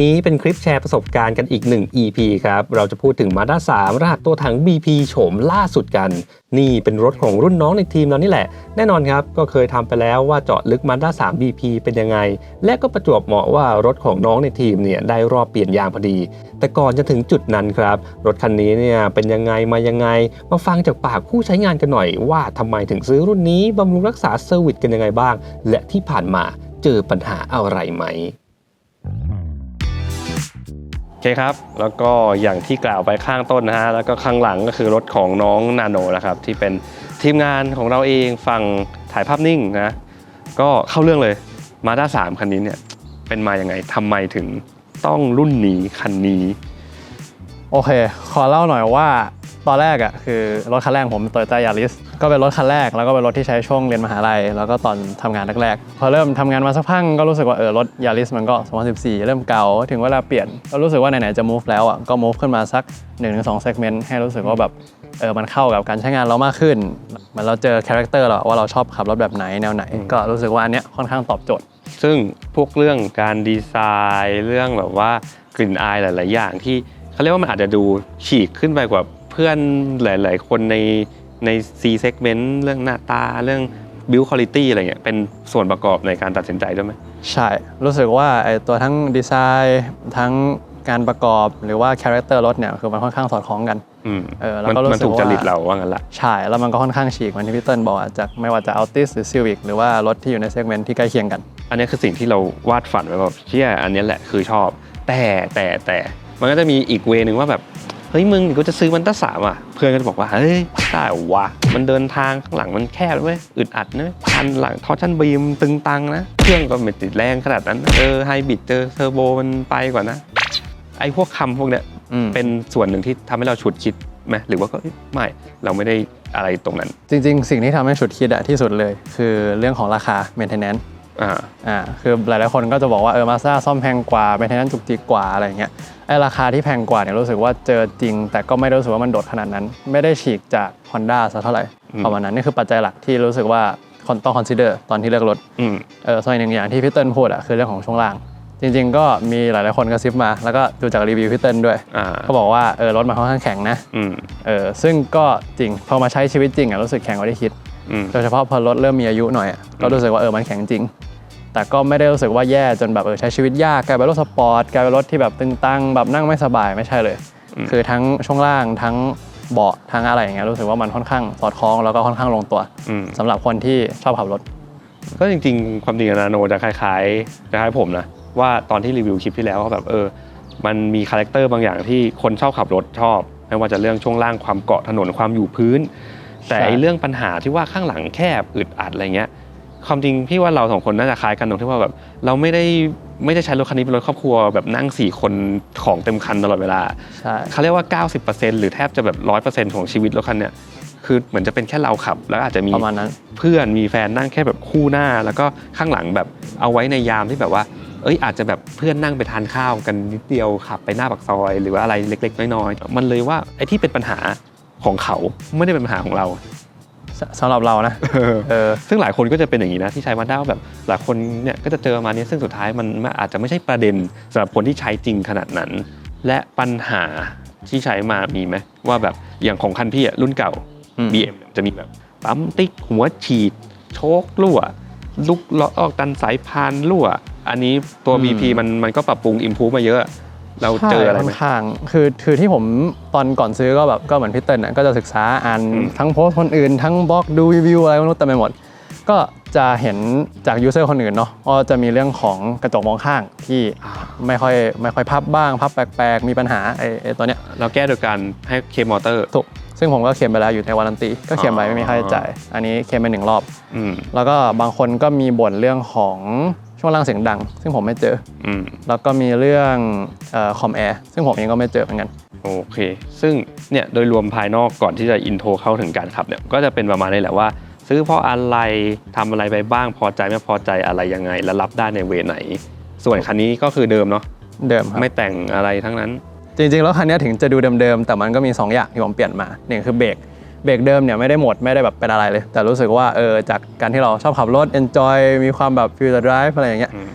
นี้เป็นคลิปแชร์ประสบการณ์กันอีก 1 EP ครับ เราจะพูดถึง Mazda 3 รหัสตัวถัง BP โฉมล่าสุดกัน นี่เป็นรถของรุ่นน้องในทีมเรานี่แหละ แน่นอนครับ ก็เคยทำไปแล้วว่าเจาะลึก Mazda 3 BP เป็นยังไง และก็ประจวบเหมาะว่ารถของน้องในทีมเนี่ยได้รอบเปลี่ยนยางพอดี แต่ก่อนจะถึงจุดนั้นครับ รถคันนี้เนี่ยเป็นยังไงมายังไง มาฟังจากปากผู้ใช้งานกันหน่อย ว่าทำไมถึงซื้อรุ่นนี้บำรุงรักษาเซอร์วิสกันยังไงบ้าง และที่ผ่านมาเจอปัญหาอะไรไหม เคครับ แล้วก็อย่างที่กล่าวไปข้างต้นนะฮะ แล้วก็ข้างหลังก็คือรถของน้องนาโนนะครับที่เป็นทีมงานของเราเองฝั่งถ่ายภาพนิ่งนะ ก็เข้าเรื่องเลยมาด้าสามคันนี้เนี่ยเป็นมาอย่างไงทำไมถึงต้องรุ่นนี้คันนี้ โอเค ขอเล่าหน่อยว่า ตอนแรกอะคือรถคันแรกผม Toyota Yaris ก็เป็นรถคันแรกแล้วก็เป็นรถที่ใช้ช่วงเรียนมหาลัย แล้วก็ตอนทำงานแรกๆพอเริ่มทำงานมาสักพักก็รู้สึกว่าเออรถ Yaris มันก็ 2014 เริ่มเก่าถึงเวลาเปลี่ยนก็รู้สึกว่าไหนๆจะ move แล้วอะก็ move ขึ้นมาสัก1-2 segment ให้รู้สึกว่าแบบเออมันเข้ากับการใช้งานเรามากขึ้นเหมือนเราเจอคาแรคเตอร์เราว่าเราชอบขับรถแบบไหนแนวไหน ก็รู้สึกว่าอันเนี้ยค่อนข้างตอบโจทย์ ซึ่งพวกเรื่องการดีไซน์ เรื่องแบบว่ากลิ่นอายหลาย ๆ อย่างที่เขาเรียกว่ามันอาจจะดูฉีกขึ้นไปกว่าเพื่อนหลาย ๆ คนในใน C segment เรื่องหน้าตาเรื่อง build quality อะไรเงี้ยเป็นส่วนประกอบในการตัดสินใจด้วยไหมใช่ รู้สึกว่าไอ้ตัวทั้งดีไซน์ทั้งการประกอบหรือว่าคาแรคเตอร์รถเนี่ยคือมันค่อนข้างสอดคล้องกันอืมเออแล้วมันก็รู้มันสึกถูกจริตว่าเราว่างั้นละใช่ แล้วมันก็ค่อนข้างฉีกเหมือนที่พี่เติ้ลบอกอะจากไม่ว่าจะ Altis หรือ Civic หรือว่ารถที่อยู่ในเซกเมนต์ที่ใกล้เคียงกัน อันนี้คือสิ่งที่เราวาดฝันไว้แบบเชี่ยอันนี้แหละคือชอบ แต่แต่แต่มันก็จะมีอีกเวนึงว่าแบบเฮ้ยมึงกูจะซื้อมันตั้งสามอะเพื่อนก็จะบอกว่าเฮ้ยได้วะมันเดินทางข้างหลังมันแคบเว้ยอึดอัดนะคันหลังทอชันบีมตึงตังนะเครื่องก็ไม่ติดแรงขนาดนั้นเจอไฮบริดเจอเทอร์โบมันไปกว่านะ ไอ้พวกคำพวกเนี้ยอืมเป็นส่วนหนึ่งที่ทำให้เราฉุดคิดไหมหรือว่าก็ไม่เราไม่ได้อะไรตรงนั้น จริง ๆ สิ่งที่ทำให้ฉุดคิดอะที่สุดเลย คือเรื่องของราคา maintenance อ่าอ่าคือหลายๆคนก็จะบอกว่าเออมาซ่าซ่อมแพงกว่า maintenance จุกจิกกว่าอะไรอย่างเงี้ยไอ้ราคาที่แพงกว่าเนี่ยรู้สึกว่าเจอจริง แต่ก็ไม่ได้รู้สึกว่ามันโดดขนาดนั้น ไม่ได้ฉีกจาก Honda ซะเท่าไหร่อืมประมาณนั้นนี่คือปัจจัยหลักที่รู้สึกว่าคนต้อง consider ตอนที่เลือกรถอืมเออส่วนอีกหนึ่งอย่างที่พี่เติ้ลพูดอะคือเรื่องของช่วงล่าง จริง ๆ ก็มีหลายๆคนกระซิบมา แล้วก็ดูจากรีวิวพี่เติ้ลด้วยอ่าเขาบอกว่าเออรถมันค่อนข้างแข็งนะอืมเออซึ่งก็จริงพอมาใช้ชีวิตจริงอะรู้สึกแข็งกว่าที่คิดอืม โดยเฉพาะพอรถเริ่มมีอายุหน่อยอะก็รู้สึกว่าเออมันแข็งจริง แต่ก็ไม่ได้รู้สึกว่าแย่จนแบบเออใช้ชีวิตยากกลายเป็นรถสปอร์ตกลายเป็นรถที่แบบตึงตังแบบนั่งไม่สบายไม่ใช่เลยอืมคือทั้งช่วงล่างทั้งเบาะทั้งอะไรอย่างเงี้ยรู้สึกว่ามันค่อนข้างสอดคล้องแล้วก็ค่อนข้างลงตัวอืมสำหรับคนที่ชอบขับรถ ก็จริงๆ ความจริงนาโนจะคล้ายๆคล้ายๆผมนะว่าตอนที่รีวิวคลิปที่แล้วก็แบบเออ มันมีคาแรคเตอร์บางอย่างที่คนชอบขับรถชอบ ไม่ว่าจะเรื่องช่วงล่างความเกาะถนนความอยู่พื้น แต่ใช่ไอ้เรื่องปัญหาที่ว่าข้างหลังแคบอึดอัดอะไรเงี้ยความจริงพี่ว่าเราสองคนน่าจะคล้ายกันตรงที่ว่าแบบเราไม่ได้ไม่ได้ใช้รถคันนี้เป็นรถครอบครัวแบบนั่งสี่คนของเต็มคันตลอดเวลาใช่เขาเรียกว่า 90%หรือแทบจะแบบ100%ของชีวิตรถคันเนี้ยคือเหมือนจะเป็นแค่เราขับ แล้วอาจจะมีประมาณนั้นเพื่อนมีแฟนนั่งแค่แบบคู่หน้า แล้วก็ข้างหลังแบบเอาไว้ในยามที่แบบว่า เอ้ยอาจจะแบบเพื่อนนั่งไปทานข้าวกันนิดเดียวขับไปหน้าปากซอย หรือว่าอะไรเล็ก ๆ น้อยๆมันเลยว่าไอ้ที่เป็นปัญหา ของเขาไม่ได้เป็นปัญหาของเราสสำหรับเรานะเออซึ่งหลายคนก็จะเป็นอย่างนี้นะที่ใช้มาด้าแบบหลายคนเนี่ยก็จะเจอมาเนี้ยซึ่งสุดท้ายมันมันอาจจะไม่ใช่ประเด็นสำหรับคนที่ใช้จริงขนาดนั้น และปัญหาที่ใช้มามีไหมว่าแบบอย่างของคันพี่อะรุ่นเก่าอืม BM จะมีแบบปั๊มติ๊กหัวฉีด โชครั่ว ลุกล้อออกดันสายพานรั่ว อันนี้ตัวอืม BP มันมันก็ปรับปรุงอิมพูมาเยอะ เราเจออะไรใช่ไหมค่อนข้างคือคือที่ผมตอนก่อนซื้อก็แบบก็เหมือนพี่เติ้ลน่ะก็จะศึกษาอ่านอืม ทั้งโพสต์คนอื่น ทั้งบล็อกดูรีวิวอะไรไม่รู้เต็มไปหมด ก็จะเห็นจากยูเซอร์คนอื่นเนาะว่าจะมีเรื่องของกระจกมองข้างที่ไม่ค่อยไม่ค่อยพับบ้าง พับแปลกๆ มีปัญหาไอ้ไอ้ตัวเนี้ยเราแก้โดยการให้เคมอเตอร์ ถูกซึ่งผมก็เขียนไปแล้วอยู่ในวารันตีก็เขียนไปไม่มีค่าใช้จ่ายอันนี้เขียนไปหนึ่งรอบ อืม แล้วก็บางคนก็มีบ่นเรื่องของ ช่วงล่างเสียงดัง ซึ่งผมไม่เจอ อืมแล้วก็มีเรื่องคอมแอร์ซึ่งผมเองก็ไม่เจอเหมือนกัน โอเค ซึ่งเนี่ยโดยรวมภายนอกก่อนที่จะอินโทรเข้าถึงการขับเนี่ยก็จะเป็นประมาณนี้แหละว่า ซื้อเพราะอะไรทำอะไรไปบ้างพอใจไม่พอใจอะไรยังไง และรับได้ในเวไหน ส่วนคันนี้ก็คือเดิมเนาะเดิมครับไม่แต่งอะไรทั้งนั้น จริงๆ แล้วคันนี้ถึงจะดูเดิมๆแต่มันก็มี 2 อย่างที่ผมเปลี่ยนมาหนึ่งคือเบรก เบรกเดิมเนี่ยไม่ได้หมดไม่ได้แบบเป็นอะไรเลย แต่รู้สึกว่าเออจากการที่เราชอบขับรถ enjoy มีความแบบ feel the drive อะไรอย่างเงี้ยอืม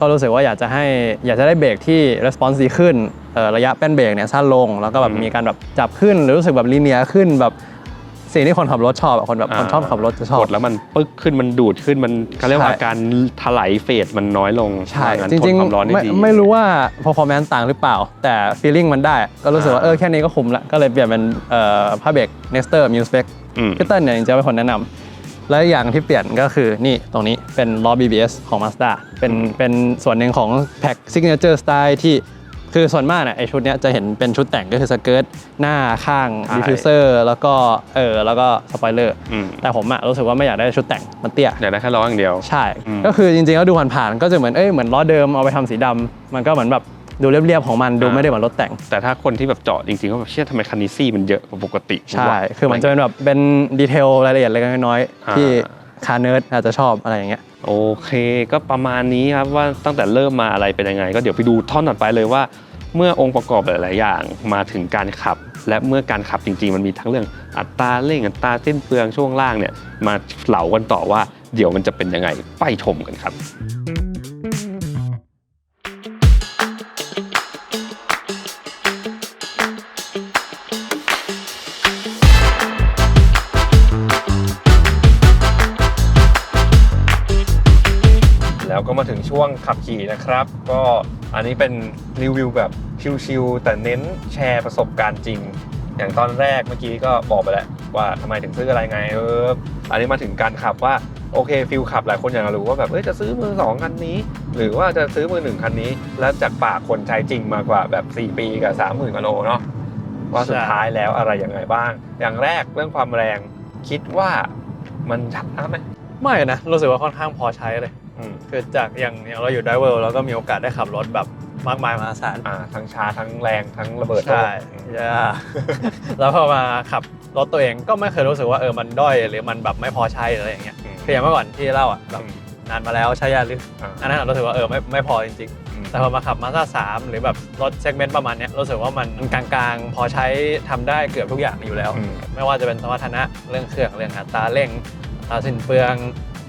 ก็รู้สึกว่าอยากจะให้อยากจะได้เบรกที่ response ดีขึ้นเอ่อระยะแป้นเบรกเนี่ยสั้นลง แล้วก็แบบอืมมีการแบบจับขึ้นหรือรู้สึกแบบลีเนียขึ้นแบบ สิ่งที่คนขับรถชอบอะคนแบบคนชอบขับรถจะชอบ กดแล้วมันปึ๊กขึ้นมันดูดขึ้นมันเขาเรียกว่าใช่ การถลายเฟสมันน้อยลงใช่ว่างั้นจริงทนความร้อนๆได้ไม่ดี ไม่รู้ว่า performance ต่างหรือเปล่า แต่ feeling มันได้ ก็รู้สึกว่า อ่า เออ แค่นี้ก็คุ้มละ ก็เลยเปลี่ยนเป็นเอ่อผ้าเบรก Nester m u s p e c อืมพี่เติ้ลเนี่ยจริงๆเป็นคนแนะนำ และอย่างที่เปลี่ยนก็คือนี่ตรงนี้เป็นล้อ BBS ของ Mazda เป็นเป็นส่วนหนึ่งของแพ็ค signature style ที่ คือส่วนมากเนี่ยไอชุดเนี้ยจะเห็นเป็นชุดแต่งก็คือสเกิร์ตหน้าข้างใช่ diffuser แล้วก็เออแล้วก็สปอยเลอร์อืมแต่ผมอะรู้สึกว่าไม่อยากได้ชุดแต่งมันเตี้ย อยากได้แค่ล้ออย่างเดียว ใช่ อืมก็คือจริงๆแล้วดูผ่านๆก็จะเหมือนเอ้ยเหมือนล้อเดิมเอาไปทำสีดำมันก็เหมือนแบบดูเรียบๆของมันดูอ่า ไม่ได้เหมือนรถแต่ง แต่ถ้าคนที่แบบเจาะจริงๆก็แบบเชื่อทำไมคันนี้ซี่มันเยอะกว่าปกติใช่คือมันจะเป็นแบบเป็นดีเทลรายละเอียดเล็กๆน้อยอ่าๆที่ คาเนิร์ดอาจจะชอบอะไรอย่างเงี้ยโอเค ก็ประมาณนี้ครับว่าตั้งแต่เริ่มมาอะไรเป็นยังไง ก็เดี๋ยวไปดูท่อนถัดไปเลยว่า เมื่อองค์ประกอบหลาย ๆ อย่างมาถึงการขับ และเมื่อการขับจริง ๆ มันมีทั้งเรื่องอัตราเร่งอัตราเส้นเปลืองช่วงล่างเนี่ยมาเหลากันต่อว่าเดี๋ยวมันจะเป็นยังไงไปชมกันครับ ช่วงขับขี่นะครับ ก็อันนี้เป็นรีวิวแบบชิลๆแต่เน้นแชร์ประสบการณ์จริง อย่างตอนแรกเมื่อกี้ก็บอกไปแล้วว่าทำไมถึงซื้ออะไรไงเอออันนี้มาถึงการขับว่าโอเคฟิลขับหลายคนอยากรู้ว่าแบบเอ้ยจะซื้อมือสองคันนี้ หรือว่าจะซื้อมือหนึ่งคันนี้ แล้วจากปากคนใช้จริงมากว่าแบบ 4 ปีกับ3 0,000กิโลเนาะว่าสุดท้ายแล้วอะไรยังไงบ้าง อย่างแรกเรื่องความแรงคิดว่ามันชัดนะไหมไม่นะรู้สึกว่าค่อนข้างพอใช้เลย คือจากอย่างอย่างเราอยู่ไดเวลเราก็มีโอกาสได้ขับรถแบบมากมายมหาศาลอ่าทั้งช้าทั้งแรงทั้งระเบิดใช่อืมใช่แล้วพอมาขับรถตัวเองก็ไม่เคยรู้สึกว่าเออมันด้อยหรือมันแบบไม่พอใช้หรืออะไรอย่างเงี้ยคืออย่างเมื่อก่อนที่เล่าอะแบบนานมาแล้วใช้ยาลิสอ่าอันนั้นอะรู้สึกว่าเออไม่ไม่พอจริงอืมๆแต่พอมาขับมาสด้าสามหรือแบบรถเซกเมนต์ประมาณเนี้ยรู้สึกว่ามันกลางๆ พอใช้ทำได้เกือบทุกอย่างอยู่แล้วอืมไม่ว่าจะเป็นสมรรถนะเรื่องเครื่องเรื่องอัตราเร่งอัตราสิ้นเปลือง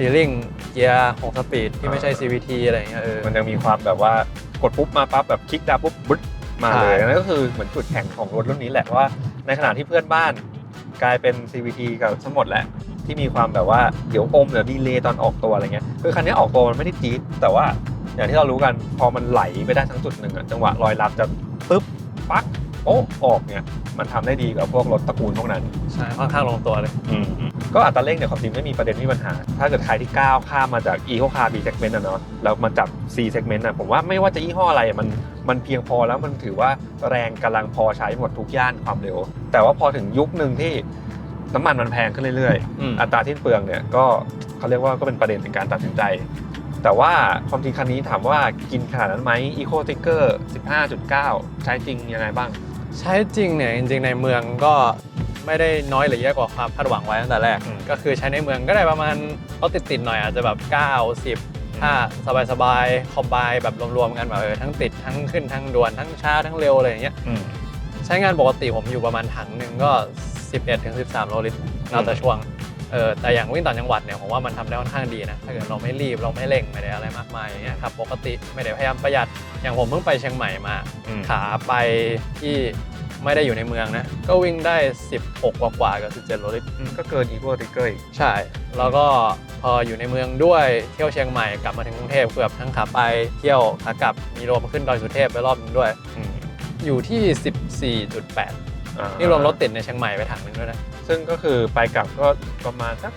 ฟีลลิ่งเกียร์หกสปีดที่ไม่ใช่ CVT อะไรอย่างเงี้ยเออ มันยังมีความแบบว่ากดปุ๊บมาปั๊บแบบคลิกดาวปุ๊บบึ๊ดมาเลยใช่นั่นก็คือเหมือนจุดแข็งของรถรุ่นนี้แหละว่า ในขณะที่เพื่อนบ้านกลายเป็น CVT กับทั้งหมดแหละ ที่มีความแบบว่าเดี๋ยวอมเดี๋ยวดีเลย์ตอนออกตัวอะไรเงี้ยคือคันนี้ออกตัวมันไม่ได้จี๊ดแต่ว่าอย่างที่เรารู้กันพอมันไหลไปได้ทั้งจุดหนึ่งอะจังหวะรอยรับจะปึ๊บปัก โป๊ะออกเนี่ยมันทำได้ดีกว่าพวกรถตระกูลพวกนั้น ใช่ค่อนข้างลงตัวเลย ก็อัตราเร่งเนี่ยความจริงไม่มีประเด็นไม่มีปัญหา ถ้าเกิดใครที่ก้าวข้ามมาจาก Eco Car B segment อะเนาะแล้วมาจับ C segment อะผมว่าไม่ว่าจะยี่ห้ออะไรอะมันมันเพียงพอแล้วมันถือว่าแรงกำลังพอใช้หมดทุกย่านความเร็ว แต่ว่าพอถึงยุคหนึ่งที่น้ำมันมันแพงขึ้นเรื่อยอืมๆอัตราที่เปลืองเนี่ยก็เขาเรียกว่าก็เป็นประเด็นในการตัดสินใจ แต่ว่าความจริงคันนี้ถามว่ากินขนาดนั้นไหม Eco Ticker 15.9 ใช้จริงยังไงบ้าง ใช้จริงเนี่ยจริงๆในเมืองก็ไม่ได้น้อยหรือเยอะกว่าความคาดหวังไว้ตั้งแต่แรก อืม ก็คือใช้ในเมืองก็ได้ประมาณรถติดๆหน่อยอาจจะแบบ 9 10 ถ้าสบายๆคอมไบแบบรวมๆกันแบบเออทั้งติดทั้งขึ้นทั้งด่วนทั้งช้าทั้งเร็วอะไรอย่างเงี้ยใช้งานปกติผมอยู่ประมาณถังหนึ่งก็ 11ถึง13 โลลิตรแล้วแต่ช่วง เออแต่อย่างวิ่งต่างจังหวัดเนี่ยผมว่ามันทำได้ค่อนข้างดีนะถ้าเกิดเราไม่รีบเราไม่เร่งไม่ได้อะไรมากมายอย่างเงี้ยขับปกติไม่ได้พยายามประหยัดอย่างผมเพิ่งไปเชียงใหม่มาอืมขาไปที่ไม่ได้อยู่ในเมืองนะ ก็วิ่งได้ 16 กว่ากว่าๆกับ 17โลลิตรอืมก็เกิน Eco Ticker อีกใช่ แล้วก็พออยู่ในเมืองด้วยเที่ยวเชียงใหม่กลับมาถึงกรุงเทพเกือบทั้งขาไปเที่ยวขากลับมีรวมขึ้นดอยสุเทพไปรอบนึงด้วยอืมอยู่ที่ 14.8อ่า นี่รวมรถติดในเชียงใหม่ไปถังนึงด้วยนะ ซึ่งก็คือไปกลับก็ประมาณสัก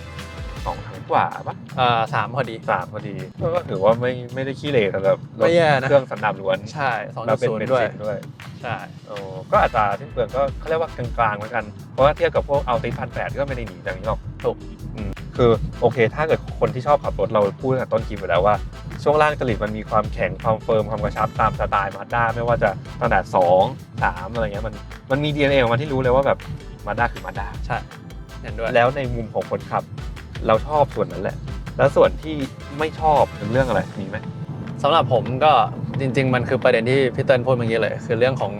สองถังกว่าปะอ่าสามพอดี สามพอดีก็ถือว่าไม่ไม่ได้ขี้เหร่สำหรับรถไม่แย่นะ เครื่องสันดาปล้วนใช่แล้วเป็นเบน2.0ด้วยซินด้วยใช่โอ้ก็อัตราที่เปลืองก็เขาเรียกว่ากลางๆเหมือนกัน เพราะว่าเทียบกับพวกเอาติพันแปดก็ไม่ได้หนีจากนี้หรอกถูกอืมคือโอเค ถ้าเกิดคนที่ชอบขับรถเราพูดตั้งแต่ต้นคลิปไปแล้วว่า ช่วงล่างจริตมันมีความแข็งความเฟิร์มความกระชับตามสไตล์มาด้าไม่ว่าจะตั้งแต่สองสามอะไรเงี้ยมันมันมี DNA ของมันที่รู้เลยว่าแบบมาด้าคือมาด้าใช่เห็นด้วยแล้วในมุมของคนขับ เราชอบส่วนนั้นแหละ แล้วส่วนที่ไม่ชอบเป็นเรื่องอะไรมีไหมสำหรับผมก็จริง ๆ มันคือประเด็นที่พี่เติ้ลพูดเมื่อกี้เลย คือเรื่องของ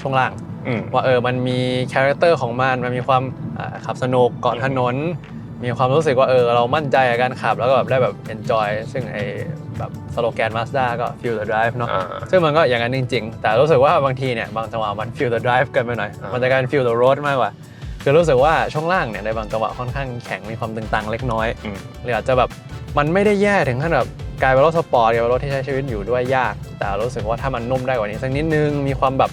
ช่วงล่างอืมว่าเออมันมีคาแรคเตอร์ของมันมันมีความอ่าขับสนุกเกาะถนนมีความรู้สึกว่าเออเรามั่นใจกับการขับแล้วก็แบบได้แบบ enjoy ซึ่งไอ้ แบบสโลแกน Mazda ก็ feel the drive เนาะอ่าซึ่งมันก็อย่างนั้นจริง ๆ แต่รู้สึกว่าบางทีเนี่ยบางจังหวะมัน feel the drive เกินไปหน่อยอ่ามัมันจะกลายเป็น feel the road มากกว่า คือรู้สึกว่าช่วงล่างเนี่ยในบางจังหวะค่อนข้างแข็งมีความตึงตังเล็กน้อยอืมหรืออาจจะแบบมันไม่ได้แย่ถึงขั้นแบบกลายเป็นรถสปอร์ตกลายเป็นรถที่ใช้ชีวิตอยู่ด้วยยาก แต่รู้สึกว่าถ้ามันนุ่มได้กว่านี้สักนิดนึงมีความแบบ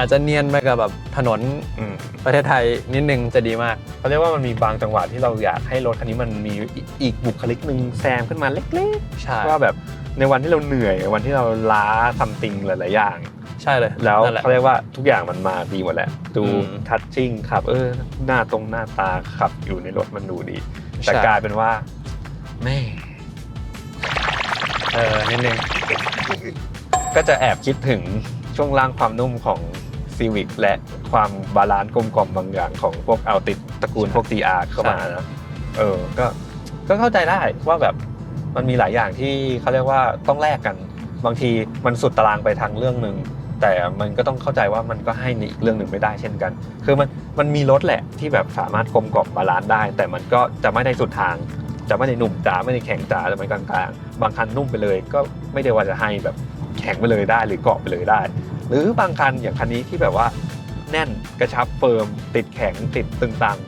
อาจจะเนียนไปกับแบบถนนอืมประเทศไทยนิดนึงจะดีมาก เขาเรียกว่ามันมีบางจังหวะที่เราอยากให้รถคันนี้มันมีอีกบุคลิกหนึ่งแซมขึ้นมาเล็กใช่ๆว่าแบบในวันที่เราเหนื่อยวันที่เราล้าซัมติงหลายๆอย่าง ใช่เลยแล้วนั่นแหละเขาเรียกว่าทุกอย่างมันมาดีหมดแหละดูอืมทัชชิ่งขับ เออ หน้าตรงหน้าตาขับอยู่ในรถมันดูดีแต่ใช่กลายเป็นว่าแม่เออนิดนึงก็จะแอบคิดถึงช่วงล่างความนุ่มของ Civic และความบาลานซ์กลมกล่อมบางอย่างของพวกเอาติดตระกูลพวก TR เข้ามานะเออก็ก็เข้าใจได้ว่าแบบมันมีหลายอย่างที่เขาเรียกว่าต้องแลกกัน บางทีมันสุดตารางไปทางเรื่องหนึ่งแต่มันก็ต้องเข้าใจว่ามันก็ให้ในอีกเรื่องหนึ่งไม่ได้เช่นกัน คือมันมันมีรถแหละที่แบบสามารถกลมกล่อมบาลานซ์ได้ แต่มันก็จะไม่ได้สุดทาง จะไม่ได้หนุ่มจ๋าไม่ได้แข็งจ๋าจะมันกลางๆบางคันนุ่มไปเลย ก็ไม่ได้ว่าจะให้แบบแข็งไปเลยได้หรือเกาะไปเลยได้ หรือบางคันอย่างคันนี้ที่แบบว่าแน่นกระชับเฟิร์ม ติดแข็งติดตึงตัง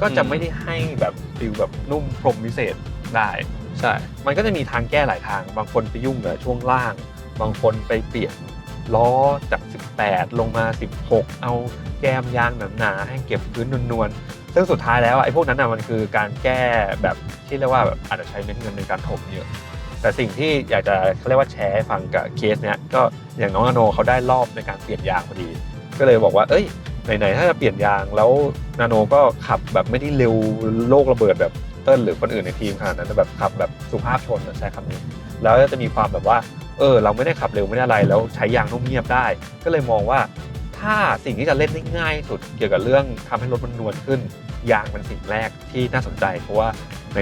ก็จะอืมไม่ได้ให้แบบฟิลแบบนุ่มพรหมวิเศษได้ ใช่ มันก็จะมีทางแก้หลายทาง บางคนไปยุ่งกับช่วงล่าง บางคนไปเปลี่ยนล้อจาก 18 ลงมา 16 เอาแก้มยางหนาๆให้เก็บพื้นนวลๆ ซึ่งสุดท้ายแล้วอะไอ้พวกนั้นน่ะมันคือการแก้แบบที่เรียกว่าแบบอาจจะใช้เม็ดเงินในการถมเยอะ แต่สิ่งที่อยากจะเขาเรียกว่าแชร์ฟังกับเคสเนี้ยก็อย่างน้องอโนเขาได้รอบในการเปลี่ยนยางพอดี ก็เลยบอกว่าเอ้ยไหนๆถ้าจะเปลี่ยนยางแล้วนาโนก็ขับแบบไม่ได้เร็วโลกระเบิดแบบเติ้ลหรือคนอื่นในทีมขนาดนั้นแบบขับแบบสุภาพชนนะใช้คำนี้ แล้วจะมีความแบบว่าเออเราไม่ได้ขับเร็วไม่ได้อะไรแล้วใช้ยางนุ่มเงียบได้ ก็เลยมองว่าถ้าสิ่งที่จะเล่นได้ง่ายสุดเกี่ยวกับเรื่องทำให้รถมันนวลขึ้นยางเป็นสิ่งแรกที่น่าสนใจ เพราะว่า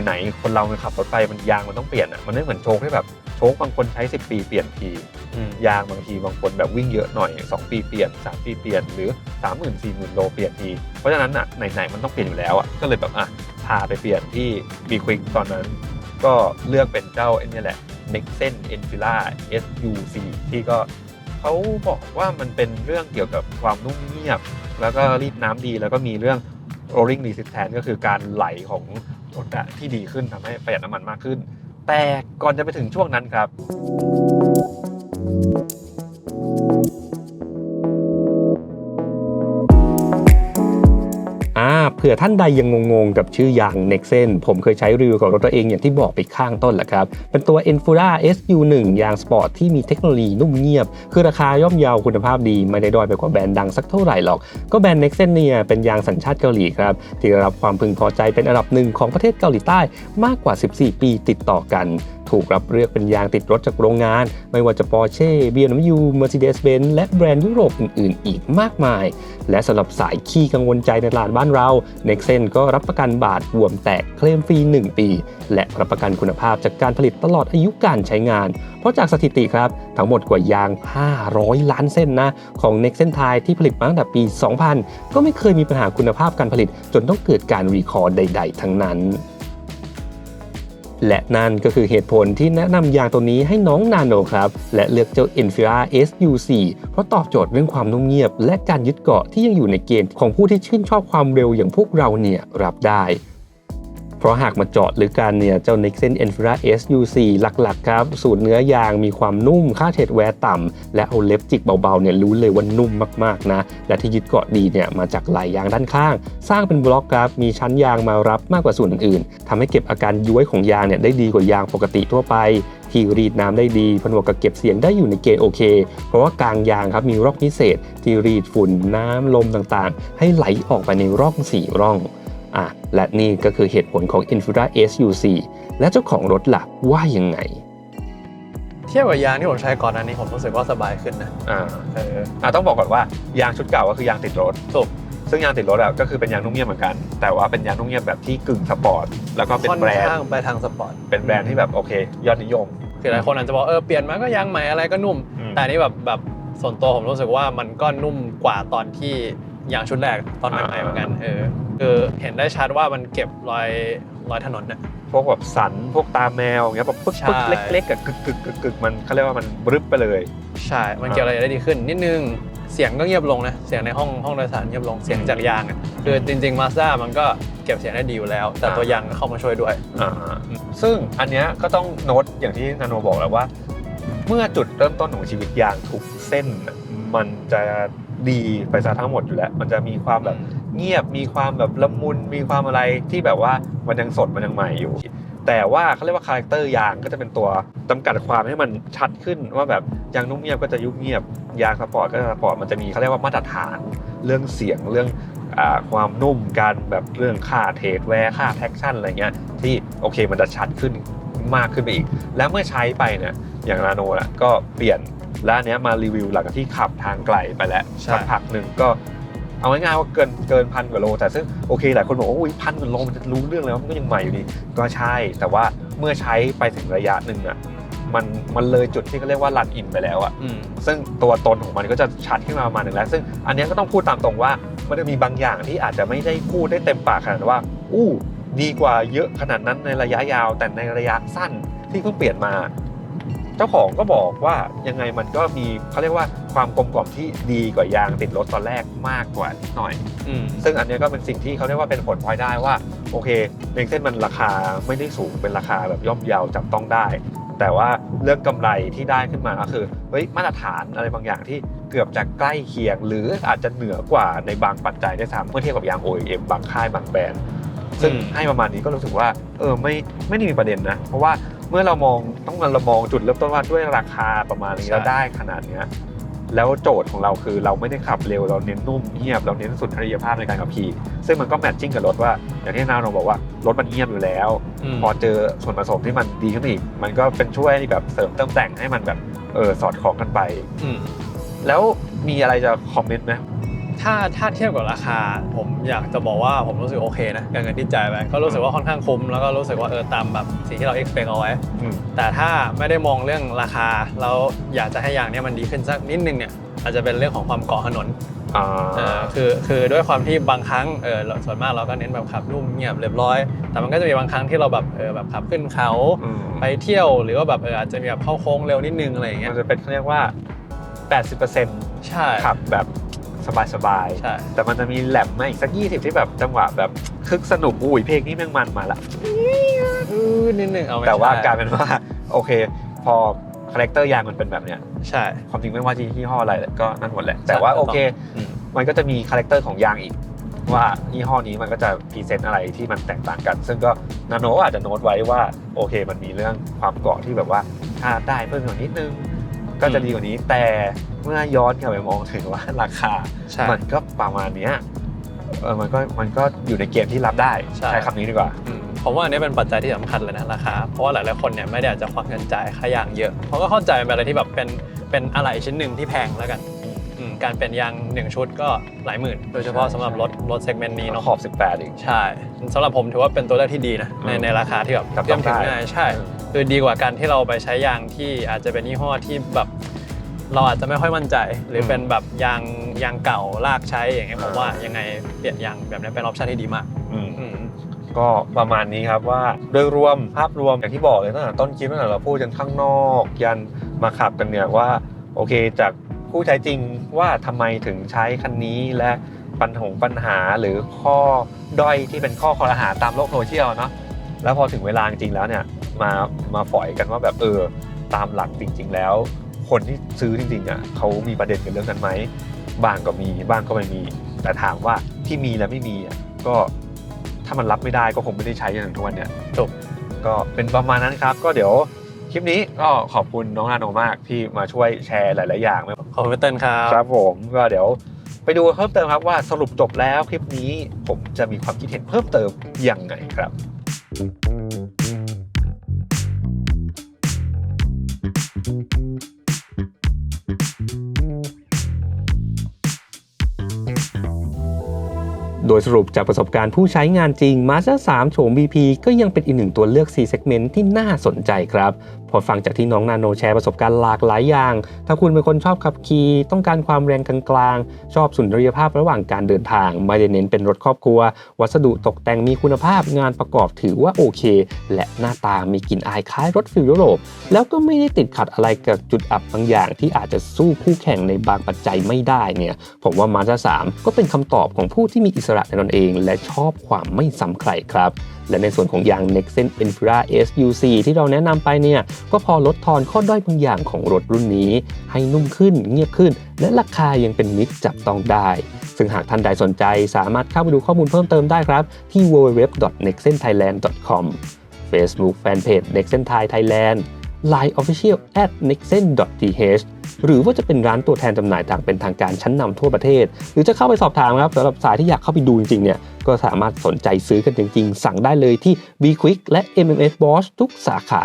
ไหนๆคนเรามันขับรถไปมันยางมันต้องเปลี่ยนอะมันไม่เหมือนโชคที่แบบโชคบางคนใช้ 10 ปีเปลี่ยนทีอืมยางบางทีบางคนแบบวิ่งเยอะหน่อย 2 ปีเปลี่ยน 3 ปีเปลี่ยนหรือ 3 0 0 0 0 4 0 0 0 โลเปลี่ยนที เพราะฉะนั้นอะไหนๆมันต้องเปลี่ยนอยู่แล้วอะก็เลยแบบอะพาไปเปลี่ยนที่ B Quick ตอนนั้น ก็เลือกเป็นเจ้าไอ้นี่แหละ Nexen Enfila SUC ที่ก็เขาบอกว่ามันเป็นเรื่องเกี่ยวกับความนุ่มเงียบ แล้วก็รีดน้ำดีแล้วก็มีเรื่อง rolling resistance ก็คือการไหลของ รถอะที่ดีขึ้นทำให้ประหยัดน้ำมันมากขึ้น แต่ก่อนจะไปถึงช่วงนั้นครับ เผื่อท่านใดยังงงๆ กับชื่อยาง Nexen ผมเคยใช้รีวิวของรถตัวเองอย่างที่บอกไปข้างต้นแหละครับ เป็นตัว Enfura SU1 ยางสปอร์ตที่มีเทคโนโลยีนุ่มเงียบ คือราคาย่อมเยาคุณภาพดี ไม่ได้ด้อยไปกว่าแบรนด์ดังสักเท่าไหร่หรอก ก็แบรนด์ Nexen เนี่ยเป็นยางสัญชาติเกาหลีครับ ที่ได้รับความพึงพอใจเป็นอันดับหนึ่งของประเทศเกาหลีใต้มากกว่า 14 ปีติดต่อกัน ถูกรับเลือกเป็นยางติดรถจากโรงงาน ไม่ว่าจะ Porsche BMW Mercedes-Benz และแบรนด์ยุโรปอื่นๆ อีกมากมาย และสำหรับสายขี้กังวลใจในตลาดบ้านเรา Nexen ก็รับประกันบาดบวมแตกเคลมฟรี 1 ปี และรับประกันคุณภาพจากการผลิตตลอดอายุการใช้งาน เพราะจากสถิติครับทั้งหมดกว่ายาง 500 ล้านเส้นนะของ Nexen ไทยที่ผลิตมาตั้งแต่ปี 2000 ก็ไม่เคยมีปัญหาคุณภาพการผลิตจนต้องเกิดการรีคอร์ดใด ๆ ทั้งนั้น และนั่นก็คือเหตุผลที่แนะนำยางตัวนี้ให้น้องนาโนครับ และเลือกเจ้า i n f i r a SU4 เพราะตอบโจทย์เรื่องความนุ่มเงียบ และการยึดเกาะที่ยังอยู่ในเกณฑ์ของผู้ที่ชื่นชอบความเร็วอย่างพวกเราเนี่ยรับได้ เพราะหากมาเจาะหรือการเนี่ยเจ้า Nexen Enfira SU4 หลักๆครับ สูตรเนื้อยางมีความนุ่มค่าเทรดแวร์ต่ำ และเอาเล็บจิกเบาๆเนี่ยรู้เลยว่านุ่มมากๆนะ และที่ยึดเกาะดีเนี่ยมาจากไหลยางด้านข้าง สร้างเป็นบล็อกครับ มีชั้นยางมารับมากกว่าส่วนอื่นๆทำให้เก็บอาการย้วยของยางเนี่ยได้ดีกว่ายางปกติทั่วไปที่รีดน้ำได้ดีผนวกกับเก็บเสียงได้อยู่ในเกณฑ์โอเค เพราะว่ากลางยางครับมีร่องพิเศษ ที่รีดฝุ่นน้ำลมต่างๆ ให้ไหลออกไปในร่องสี่ร่อง อะและนี่ก็คือเหตุผลของ Infura SUC และเจ้าของรถหลักว่ายังไง เทียบกับยางที่ผมใช้ก่อนหน้านี้ผมรู้สึกว่าสบายขึ้นนะอ่าเอออ่าต้องบอกก่อนว่ายางชุดเก่าก็คือยางติดรถถูกซึ่งยางติดรถอะก็คือเป็นยางนุ่มเงียบเหมือนกัน แต่ว่าเป็นยางนุ่มเงียบแบบที่กึ่งสปอร์ตแล้วก็เป็นค่อนแบรนข้างด์ไปทางสปอร์ตเป็นแบรนด์ที่แบบโอเค ยอดนิยม คือหลายคนอาจจะบอกเออเปลี่ยนมาก็ยางใหม่อะไรก็นุ่ม อืม แต่อันนี่แบบแบบส่วนตัวผมรู้สึกว่ามันก็นุ่มกว่าตอนที่ ยางชุดแรกตอนใหม่ๆเหมือนกันเออคือเห็นได้ชัดว่ามันเก็บรอยรอยถนนเนี่ยพวกแบบสันพวกตาแมวอย่างเงี้ยแบบปึ๊กใช่ปึ๊กเล็กๆอะกึกกึกกึกกึกมันเขาเรียกว่ามันบรึบไปเลย ใช่ มันเกี่ยวอะไรได้ดีขึ้นนิดนึงเสียงก็เงียบลงนะเสียงในห้องห้องโดยสารเงียบลงเสียงจากยางอะคือจริงๆ Mazda มันก็เก็บเสียงได้ดีอยู่แล้ว แต่ตัวยางก็เข้ามาช่วยด้วยอ่าซึ่งอันเนี้ยก็ต้องโน้ตอย่างที่นาโนบอกแล้วว่า เมื่อจุดเริ่มต้นของชีวิตยางทุกเส้นน่ะมันจะ ดีไปซะทั้งหมดอยู่แล้ว มันจะมีความแบบเงียบมีความแบบละมุนมีความอะไรที่แบบว่ามันยังสดมันยังใหม่อยู่ แต่ว่าเขาเรียกว่าคาแรคเตอร์ยางก็จะเป็นตัวจำกัดความให้มันชัดขึ้นว่าแบบยางนุ่มเงียบก็จะยุบเงียบยางสปอร์ตก็จะสปอร์ตมันจะมีเขาเรียกว่ามาตรฐานเรื่องเสียงเรื่องอาความนุ่มการแบบเรื่องค่าเทสแวร์ค่าแท็กชั่นอะไรเงี้ยที่โอเคมันจะชัดขึ้นมากขึ้นไปอีก แล้วเมื่อใช้ไปเนี่ยอย่างนาโนอะก็เปลี่ยน แล้วอันเนี้ยมารีวิวหลังจากที่ขับทางไกลไปแล้วใช่ สักพักหนึ่งก็เอาง่ายๆว่าเกินเกินพันกว่าโล แต่ซึ่งโอเคหลายคนบอกว่าอุ้ยพันกว่าโลมันจะรู้เรื่องแล้วมันก็ยังใหม่อยู่ดีก็ใช่ แต่ว่าเมื่อใช้ไปถึงระยะหนึ่งอะมันมันเลยจุดที่เขาเรียกว่ารันอินไปแล้วอะ อืม ซึ่งตัวตนของมันก็จะชัดขึ้นมาประมาณหนึ่งแล้ว ซึ่งอันเนี้ยก็ต้องพูดตามตรงว่ามันจะมีบางอย่างที่อาจจะไม่ได้พูดได้เต็มปากขนาดว่า อู้ ดีกว่าเยอะขนาดนั้นในระยะยาว แต่ในระยะสั้นที่เพิ่งเปลี่ยนมา เจ้าของก็บอกว่ายังไงมันก็มีเขาเรียกว่าความกลมกล่อมที่ดีกว่ายางติดรถตอนแรกมากกว่านิดหน่อย อืมซึ่งอันเนี้ยก็เป็นสิ่งที่เขาเรียกว่าเป็นผลพลอยได้ว่า โอเคเบงเส้นมันราคาไม่ได้สูงเป็นราคาแบบย่อมเยาวจับต้องได้ แต่ว่าเรื่องกำไรที่ได้ขึ้นมาก็คือเฮ้ยมาตรฐานอะไรบางอย่างที่เกือบจะใกล้เคียง หรืออาจจะเหนือกว่าในบางปัจจัยได้วยซ้ำเมื่อเทียบกับยาง OEM บางค่ายบางแบรนด์ ซึ่งอืมให้ประมาณนี้ก็รู้สึกว่าเออไม่ไม่ได้มีประเด็นนะ เพราะว่า เมื่อเรามองต้องเรามองจุดเริ่มต้นว่าด้วยราคาประมาณนี้แล้วได้ขนาดเนี้ยแล้วโจทย์ของเราคือเราไม่ได้ขับเร็วเราเน้นนุ่มเงียบเราเน้นสุนทรียภาพในการขับขี่ซึ่งมันก็แมทชิ่งกับรถว่าอย่างที่นาโนบอกว่ารถมันเงียบอยู่แล้ว ม พอเจอส่วนผสมที่มันดีขึ้นมาอีก มันก็เป็นช่วยแบบเสริมเติมแต่งให้มันแบบเออสอดคล้องกันไป อืม แล้วมีอะไรจะคอมเมนต์ไหม ถ้าถ้าเทียบกับราคา ผมอยากจะบอกว่าผมรู้สึกโอเคนะกับเงินที่จ่ายไปก็รู้สึกว่าค่อนข้างคุ้มแล้วก็รู้สึกว่าเออตามแบบสิ่งที่เรา expect เอาไว้ อืม แต่ถ้าไม่ได้มองเรื่องราคาแล้วอยากจะให้ยางเนี้ยมันดีขึ้นสักนิดนึงเนี่ยอาจจะเป็นเรื่องของความเกาะถนนอ่าเออคือคือด้วยความที่บางครั้งเออเราส่วนมากเราก็เน้นแบบขับนุ่มเงียบเรียบร้อย แต่มันก็จะมีบางครั้งที่เราแบบเออแบบขับขึ้นเขา อืมไปเที่ยวหรือว่าแบบเอออาจจะมีแบบเข้าโค้งเร็วนิดนึงอะไรอย่างเงี้มัยนจะเป็นเขาเรียกว่า 80%ใช่ ขับแบบ สบายใช่ ๆ แต่มันจะมีแหลมมาอีกสัก 20 ที่แบบจังหวะแบบคึกสนุกอุ้ยเพลงนี้แม่งมันมาละ อือนิดนึงเอาไม่แต่ว่าใช่กลายเป็นว่า โอเค พอคาแรคเตอร์ยางมันเป็นแบบเนี้ยใช่ ความจริงไม่ว่าจะยี่ห้ออะไรก็นั่นหมดแหละ แต่ว่าโอเค อืม มันก็จะมีคาแรคเตอร์ของยางอีก ว่ายี่ห้อนี้มันก็จะพรีเซนต์อะไรที่มันแตกต่างกัน ซึ่งก็นาโนอาจจะโน้ตไว้ว่าโอเค มันมีเรื่องความเกาะที่แบบว่าถ้าได้เพิ่มกว่านิดนึง ก็จะดีกว่านี้ แต่เมื่อย้อนกลับไปมองถึงว่าราคาใช่มันก็ประมาณเนี้ยเออมันก็มันก็อยู่ในเกณฑ์ที่รับได้ใช่ใช้คำนี้ดีกว่าอืมผมว่าอันนี้เป็นปัจจัยที่สำคัญเลยนะราคาเพราะว่าหลายๆคนเนี่ยไม่ได้อยากจะควักเงินจ่ายค่ายางเยอะเพราะก็เข้าใจมันเป็นอะไรที่แบบเป็นเป็นอะไรชิ้นหนึ่งที่แพงแล้วกันอืมการเปลี่ยนยางหนึ่งชุดก็หลายหมื่น โดยเฉพาะสำหรับรถรถเซกเมนต์นี้เนาะขอบ 18อีกใช่สำหรับผมถือว่าเป็นตัวเลือกที่ดีนะในอืมในราคาที่แบบจับต้เอื้อองมถึงได้ง่ายใช่ คือดีกว่าการที่เราไปใช้ยางที่อาจจะเป็นยี่ห้อที่แบบเราอาจจะไม่ค่อยมั่นใจ หรือเป็นแบบยางยางเก่าลากใช้อย่างเงี้ยผมว่ายังไงเปลี่ยนยางแบบนี้เป็นออปชั่นที่ดีมากอืม อืม ก็ประมาณนี้ครับว่าโดยรวมภาพรวมอย่างที่บอกเลยตั้งแต่ต้นคลิปตั้งแต่เราพูดกันข้างนอก ยันมาขับกันเนี่ยว่าโอเคจากผู้ใช้จริงว่าทำไมถึงใช้คันนี้และปัญหาปัญหาหรือข้อด้อยที่เป็นข้อคอรหาตามโลกโซเชียลเนาะ แล้วพอถึงเวลาจริงๆแล้วเนี่ยมามาฝอยกันว่าแบบเออตามหลักจริง ๆ แล้ว คนที่ซื้อจริงๆอะเขามีประเด็นกันเรื่องนั้นไหมบางก็มีบ้างก็ไม่มี แต่ถามว่าที่มีและไม่มีอะก็ถ้ามันรับไม่ได้ก็คงไม่ได้ใช้อย่างทุกวันเนี่ยถูกก็เป็นประมาณนั้นครับ ก็เดี๋ยวคลิปนี้ก็ขอบคุณน้องนาโนมากที่มาช่วยแชร์หลาย ๆ อย่างขอบคุณพี่เติ้ลครับครับผมก็เดี๋ยวไปดูเพิ่มเติมครับว่าสรุปจบแล้วคลิปนี้ผมจะมีความคิดเห็นเพิ่มเติมยังไงครับ โดยสรุปจากประสบการณ์ผู้ใช้งานจริง Mazda 3โฉม BP ก็ยังเป็นอีกหนึ่งตัวเลือก C segment ที่น่าสนใจครับ พอฟังจากที่น้องนาโนแชร์ประสบการณ์หลากหลายอย่าง ถ้าคุณเป็นคนชอบขับขี่ต้องการความแรงกลางๆ ชอบสุนทรียภาพระหว่างการเดินทาง ไม่ได้เน้นเป็นรถครอบครัว วัสดุตกแต่งมีคุณภาพงานประกอบถือว่าโอเค และหน้าตามีกลิ่นอายคล้ายรถฟิลยุโรป แล้วก็ไม่ได้ติดขัดอะไรกับจุดอับบางอย่างที่อาจจะสู้คู่แข่งในบางปัจจัยไม่ได้เนี่ยผมว่า Mazda 3ก็เป็นคำตอบของผู้ที่มีอิสระในตนเอง และชอบความไม่ซ้ำใครครับ และในส่วนของยาง Nexen Enfira SUC ที่เราแนะนำไปเนี่ยก็พอลดทอนข้อด้อยบางอย่างของรถรุ่นนี้ ให้นุ่มขึ้นเงียบขึ้น และราคายังเป็นมิตรจับต้องได้ ซึ่งหากท่านใดสนใจสามารถเข้าไปดูข้อมูลเพิ่มเติมได้ครับ ที่ www.nexenthailand.com Facebook Fanpage Nexen Thai Thailand Line Official at nexen.th หรือว่าจะเป็นร้านตัวแทนจำหน่ายต่างเป็นทางการชั้นนำทั่วประเทศ หรือจะเข้าไปสอบถามครับสำหรับสายที่อยากเข้าไปดูจริงๆเนี่ยก็สามารถสนใจซื้อกันจริงๆ สั่งได้เลยที่ B Quick และ MMS Bosch ทุกสาขา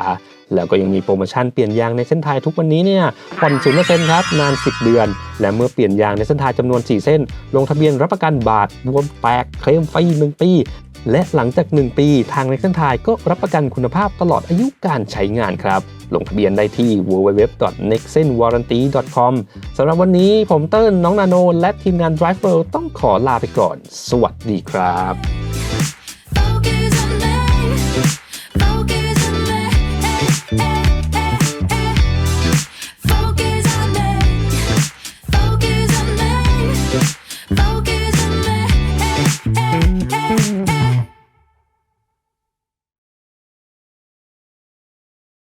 แล้วก็ยังมีโปรโมชั่นเปลี่ยนยางในเส้นทางทุกวันนี้เนี่ยผ่อนศูนย์เปอร์เซ็นต์ครับนาน 10 เดือน และเมื่อเปลี่ยนยางในเส้นทางจำนวน 4 เส้น ลงทะเบียนรับประกันบาทรวมแตกเคลมฟรี1ปี และหลังจาก 1 ปีทางในเส้นทายก็รับประกันคุณภาพตลอดอายุการใช้งานครับ ลงทะเบียนได้ที่ www.nexenwarranty.com สำหรับวันนี้ผมเติ้ลน้องนาโน และทีมงาน Driver ต้องขอลาไปก่อน สวัสดีครับ